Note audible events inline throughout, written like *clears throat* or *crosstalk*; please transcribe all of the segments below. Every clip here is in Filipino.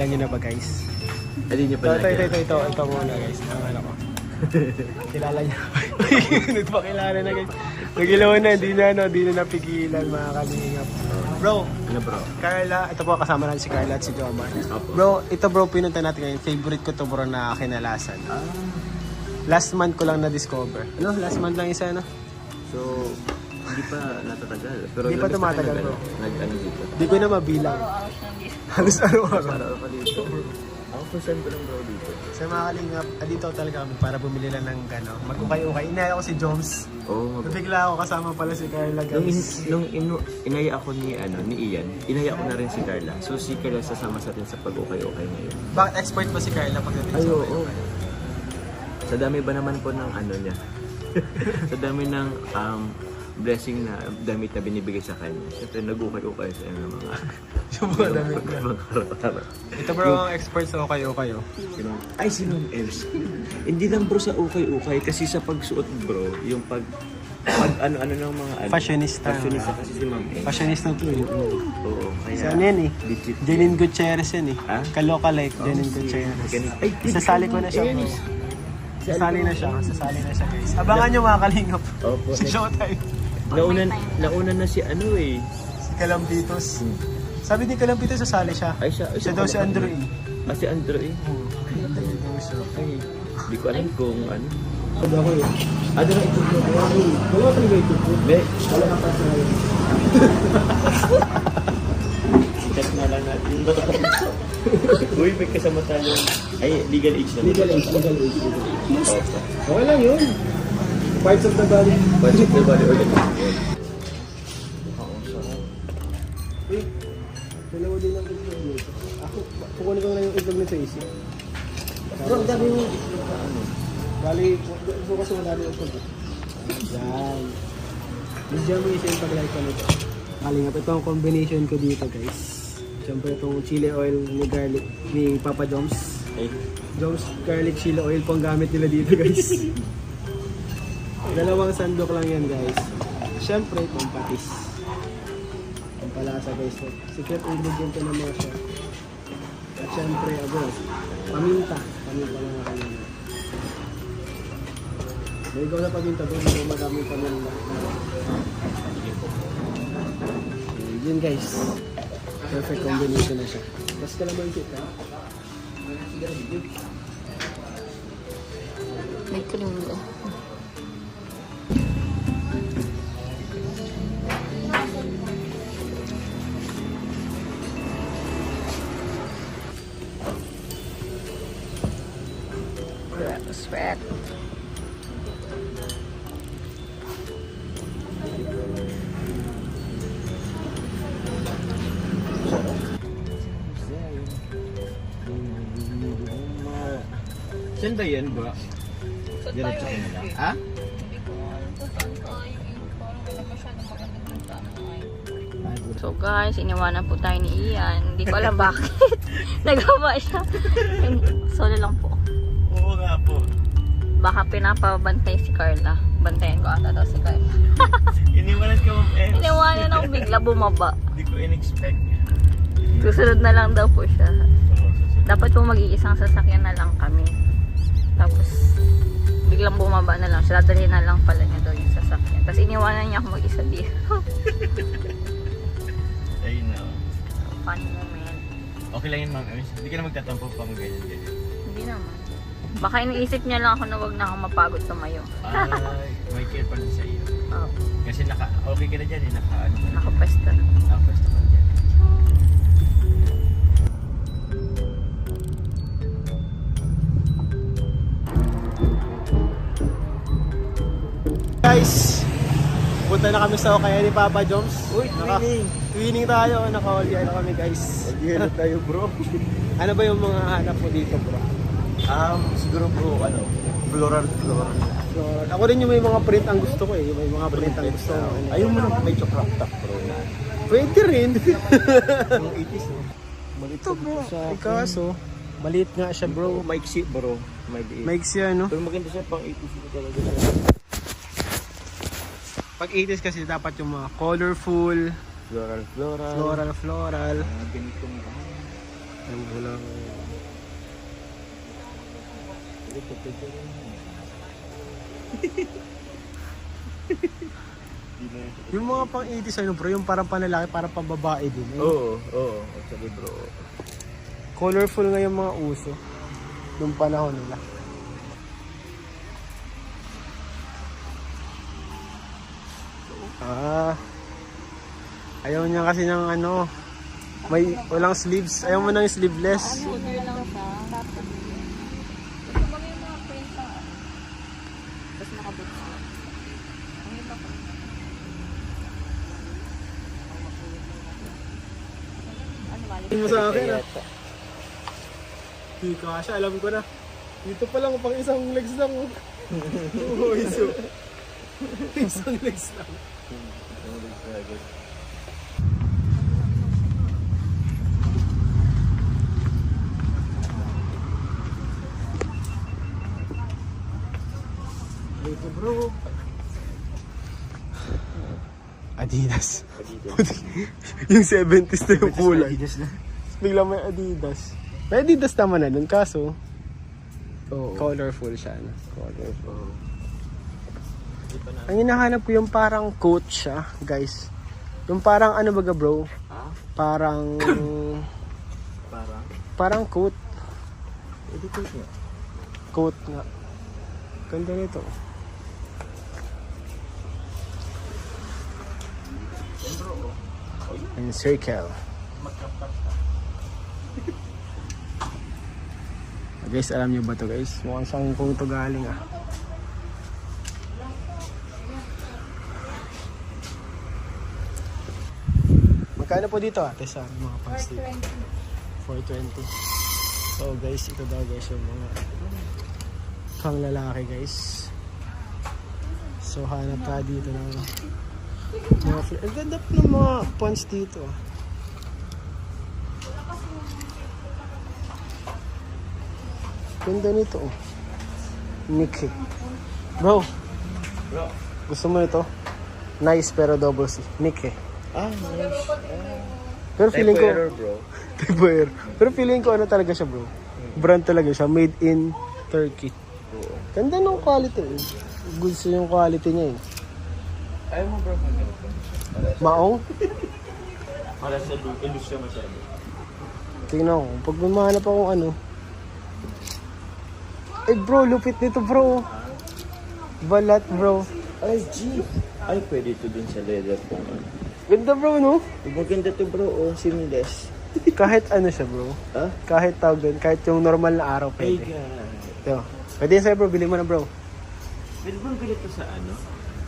Alam niyo na ba guys? Hindi niyo Ito, pa ito, ito, ito, ito, ito muna guys. Ang ano ko. *laughs* Kilala niyo. *laughs* Nagpakilala na guys. Nagilaw na, di na, no, di na napigilan mga kalingap. Bro, Ano bro? Carla, ito po kasama natin si Carla at si Jomar. Opo. Bro, ito bro, pinunta natin ngayon. Favorite ko to bro na kinalasan. Last month ko lang na-discover. Ano? Last month lang isa, no? So, hindi pa natatagal. Pero Hindi pa beses tumatagal, nag- Nag-ano dito? Di ko na mabilang. *laughs* Halos araw-araw. Para pa dito. Ako first time ko lang bro dito. Sa mga kalingap, andito talaga kami para bumili lang ng gano. Mag-ukay-ukay. Inaya ko si Joms. Oo bro. Nabigla ako kasama pala si Carla Nung, in, guys. nung inu, inaya ako ni, ano, ni Ian, inaya ko na rin si Carla. So si Carla sasama sa atin sa pag-ukay-ukay ngayon. Bakit expert ba si Carla pagdating Ay, sa oo. ukay-ukay? Sa dami ba naman po ng ano niya? *laughs* sa dami ng um, blessing na damit na binibigay sa kanya. Siyempre, nag-ukay-ukay sa ng mga *laughs* Yung mga damit niya. mga araw-araw. Ito bro, ang expert sa ukay-ukay. oh. Sino? Ay, si Ma'am Ems. Hindi lang bro sa ukay-ukay kasi sa pagsuot bro, yung pag pag ano-ano ng mga ano. Fashionista. Fashionista kasi si Ma'am Ems. Fashionista to eh. Oo, kaya Si ano yan eh? legit. Janine Gutierrez yan eh. Ha? Kaloka like Janine si- Gutierrez. Ay, Sasali ko na siya Ayan, Sasali na siya. Sasali na siya guys. Abangan nyo mga kalingap. Opo. *laughs* Sa showtime. Nauna, nauna na si ano eh. Si Kalampitos. Sabi ni Kalampitos sasali siya. Ay, siya. Siya daw si Andrew eh. Ah, si Andrew eh. Ay, di ko alam kung ano. Sabi ako eh. Ah, doon na ito. Wala pa rin ito. Be, Wala ka pa sa ngayon. check na lang natin. Uy, may kasama tayo. Ay, legal age na. Legal age. legal age. Okay lang yun. Parts of the body. Budget na bali ulit. Eh, dalawa din ang itlog dito. Ako, kukunin ko na yung itlog nito isip. Bro, dami na ano. Bali, ito kasi madami yung itlog. Yan. Medyo mo isa yung pag-like ko nito. Kalingap, ito ang combination ko dito guys. Siyempre itong chili oil ni garlic ni Papa Joms. Ay, Joms garlic chili oil po ang gamit nila dito guys. *laughs* Dalawang sandok lang yan guys. Siyempre itong patis. Ang palasa guys. Secret ingredient ko naman siya. At siyempre abo, paminta. Paminta lang ako yun. May ikaw na paminta doon. May maraming paminta. Yun guys. Perfect combination na siya. Mas kalaman kita. May cream ba? Saan ba yan ba? Diretso ka na lang. Ha? So guys, iniwanan po tayo ni Ian. Hindi ko alam bakit. *laughs* Nagawa siya. Solo lang po. Oo nga po. Baka pinapabantay si Carla. Bantayan ko ata daw si Carla. *laughs* Iniwanan ka Ma'am Ems. Iniwanan ako bigla bumaba. Hindi ko in-expect. Susunod na lang daw po siya. Dapat po mag-iisang sasakyan na lang kami. Tapos, biglang bumaba na lang siya. Dadalhin na lang pala niya daw yung sasakyan. Tapos iniwanan niya ako mag-isa dito. *laughs* Ayun na. Funny moment. Okay lang yun Ma'am. Hindi ka na magtatampo pang ganyan-ganyan. Hindi naman. Baka iniisip niya lang ako na wag na akong mapagod tumayo. Ay, may care pa rin sa iyo. *laughs* Oh, Kasi naka, okay ka na dyan eh. Naka, ano, nakapwesto na. nakapwesto ka na Guys, punta na kami sa Okaya ni Papa Joms. Uy, twinning! Twinning tayo, naka-all na kami guys. Nag-hello tayo bro. *laughs* Ano ba yung mga hanap mo dito bro? Um, siguro bro, ano, floral floral. So, ako rin yung may mga print ang gusto ko eh. Yung may mga print ang gusto ko. Ayaw mo na medyo crop top bro na. Pwede rin. Yung 80s no? Malit Ito bro. Ay kaso, maliit nga siya bro. Maiksi bro. May liit. Mike siya no? Pero maganda siya pang 80s na talaga. Pag 80s kasi dapat yung mga colorful, Floral floral. floral floral. Mga ganitong ano. Ang walang... *laughs* yung mga pang 80s ano bro, yung parang panlalaki, parang pambabae din. Eh. Oo, oo. Actually bro. Colorful nga yung mga uso. Nung panahon nila. Ah. Ayaw niya kasi ng ano, may walang sleeves. Ayaw mo ng sleeveless. Ano siya. Ano mo sa akin ah. Hindi kasha, alam ko na. Dito pa lang, pang isang legs lang. oh. *laughs* Iso. Isang legs lang. Dito bro. Adidas. yung 70s na yung kulay. Bigla may Adidas. May Adidas naman na dun, kaso Oo. colorful siya. No? Colorful. Ang hinahanap ko yung parang coat siya, guys. Yung parang ano baga bro? Ah? Parang *clears throat* Parang? parang coat. Educate nga. Coat nga. Ganda nito. And circle. guys, alam niyo ba to guys? Mukhang siyang kung to galing ah. Magkano po dito ate sa mga pants dito? 420. So guys, ito daw guys yung mga pang lalaki guys. So hanap ka dito ng mga fl- Ang ganda po ng mga pants dito. Ganda nito oh. Mickey. Bro, Bro. gusto mo nito? Nice pero double C. Mickey. Ah, nice. Pero feeling ko, error bro. Typo. Pero feeling ko ano talaga siya bro. Brand talaga siya. Made in Turkey. Oo. Ganda ng quality eh. Good sa yung quality niya eh. Ayaw mo bro. Maong. Para sa ilus siya masyado. Tingnan ko. Pag may mahanap akong ano. Eh bro, lupit nito bro. Balat bro. Ay, G. Ay, pwede ito dun sa leather po. Ganda bro no? Maganda to bro, oh, seamless. *laughs* Kahit ano siya bro. Ha? Kahit tawag doon. Kahit yung normal na araw Ay, pwede. God. Ito. Pwede yan sa'yo bro. Bili mo na bro. Pwede bang bilit ko sa ano?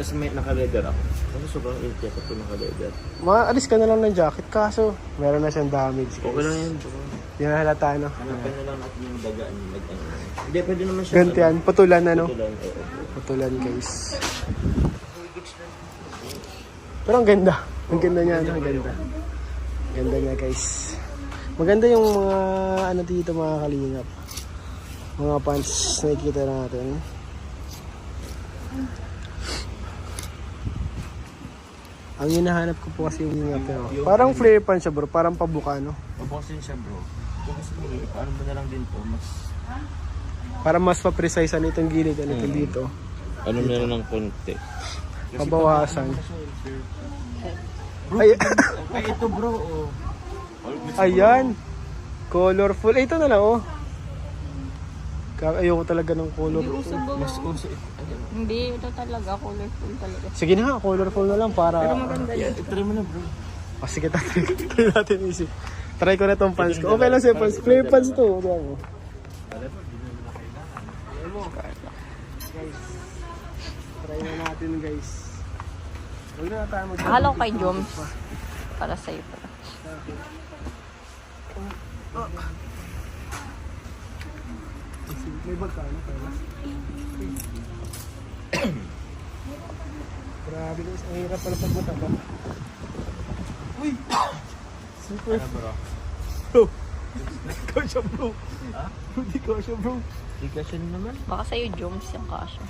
Kasi may naka-leather ako. Kasi sobrang inti ako ito naka-leather. Maalis ka na lang ng jacket. Kaso, meron na siyang damage. guys. Okay lang yan bro. Hindi na halata no? Hanapin na lang natin yung dagaan yung nag ano. Hindi, pwede naman siya. Ganti yan. Putulan na no? Lang, oo. Putulan guys. Pero ang ganda. Ang ganda niya. Ang ganda. Ang ganda niya guys. Maganda yung mga ano dito mga kalingap. Mga pants na nakikita natin. Ang hinahanap ko po kasi yung lingap. Pero parang flare pants siya bro. Parang pabuka no. Pabosin siya bro. Kung gusto mo, ano mo na lang din po, mas Para mas pa-precise ano itong gilid. Ano ito dito. ano lang ng konti. Pabawasan. Bro, Ay, ay ito bro, oh. Ayan. Colorful. Eh, ito na lang, oh. Ayoko talaga ng colorful. Mas uso ito. Hindi, ito talaga. Colorful talaga. Sige na, colorful na lang para... Pero maganda yun. try mo na bro. Oh, sige, try, *laughs* try natin isip. Try ko na tong pants ko. Okay lang sa'yo pants. Flare pants to. Diba mo? Guys, try na natin guys. Huwag na tayo mag- ko kay Joms. Para sa'yo pala. May bag ka, ano? Kaya. Grabe guys, ang hirap pala pag mataba. Uy! Super. Ano bro? Bro! Ikaw siya bro. Hindi ko siya bro. Di ka siya naman. Baka sa'yo Joms yung kasha.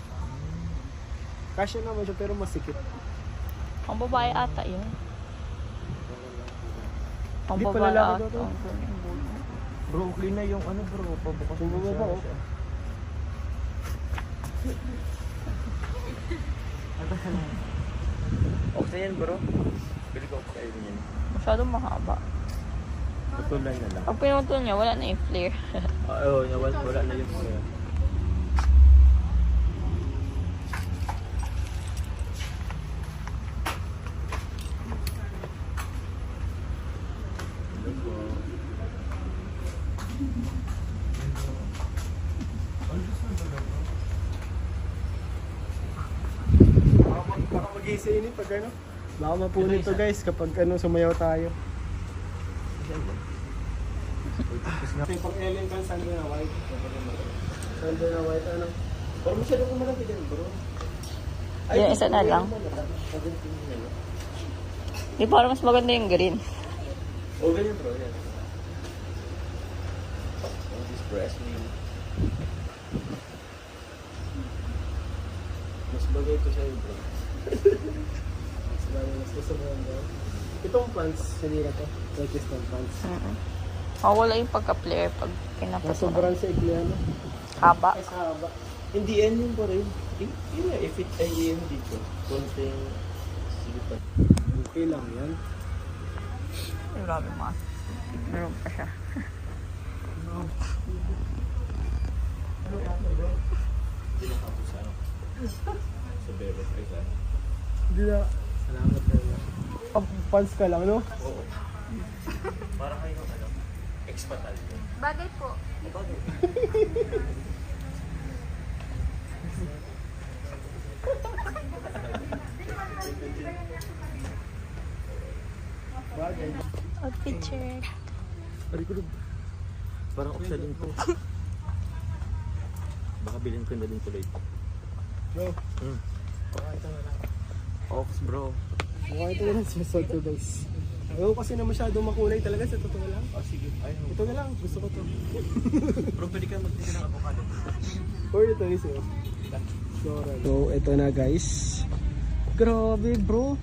Kasya naman siya pero masikip. Pang babae ata yun. Pang Di pa babae ata. daw to. Na yung ano bro. Pabukas Yung bumaba, oh. *laughs* Okay yan bro. Pili ko okay yan. Masyadong mahaba. Tutulan na lang. Pag pinutol niya, wala na yung flare. *laughs* Ah, Oo, wala, wala na yung flare. Baka mag- baka mag-isa ini pag ano. Baka mapunit to guys kapag ano sumayaw tayo. Kasi pag Ellen kan sando na white. Sando na white ano. Pero masyado ko malaki din bro. Yan, isa na lang. Di parang mas maganda yung green. Oh, ganyan bro, yan. Elvis Presley. Mas bagay ko sa'yo bro. Itong pants, sinira to. Ng pants. Mm Mawala yung pagka-flare pag Na pinapasunan. sobrang sa ikli ano. Haba. Ay sa haba. Hindi yan yung bro. Yun yun if it ay yun dito. Konting sige pa. Okay lang yan. Ay, grabe mga. Meron pa siya. Hindi na ako sa ano. Sa bebe ay sa Hindi na. Salamat kayo. Pag pants ka lang, no? Oo. Para kayo ano. Expatal. Bagay po. Bagay. Outfit check. Ari ko Parang opsa din po. Baka bilhin ko na din tuloy. Bro, Hmm. baka ito na lang. Ox bro. Mukha ito na lang sa salt to guys. Ayaw kasi na masyadong makulay talaga sa totoo lang. Oh sige. Ayun. Ito na lang, gusto ko to. *laughs* Bro, pwede ka magtinda ng avocado. Or ito is it. So, ito na guys. Grabe bro.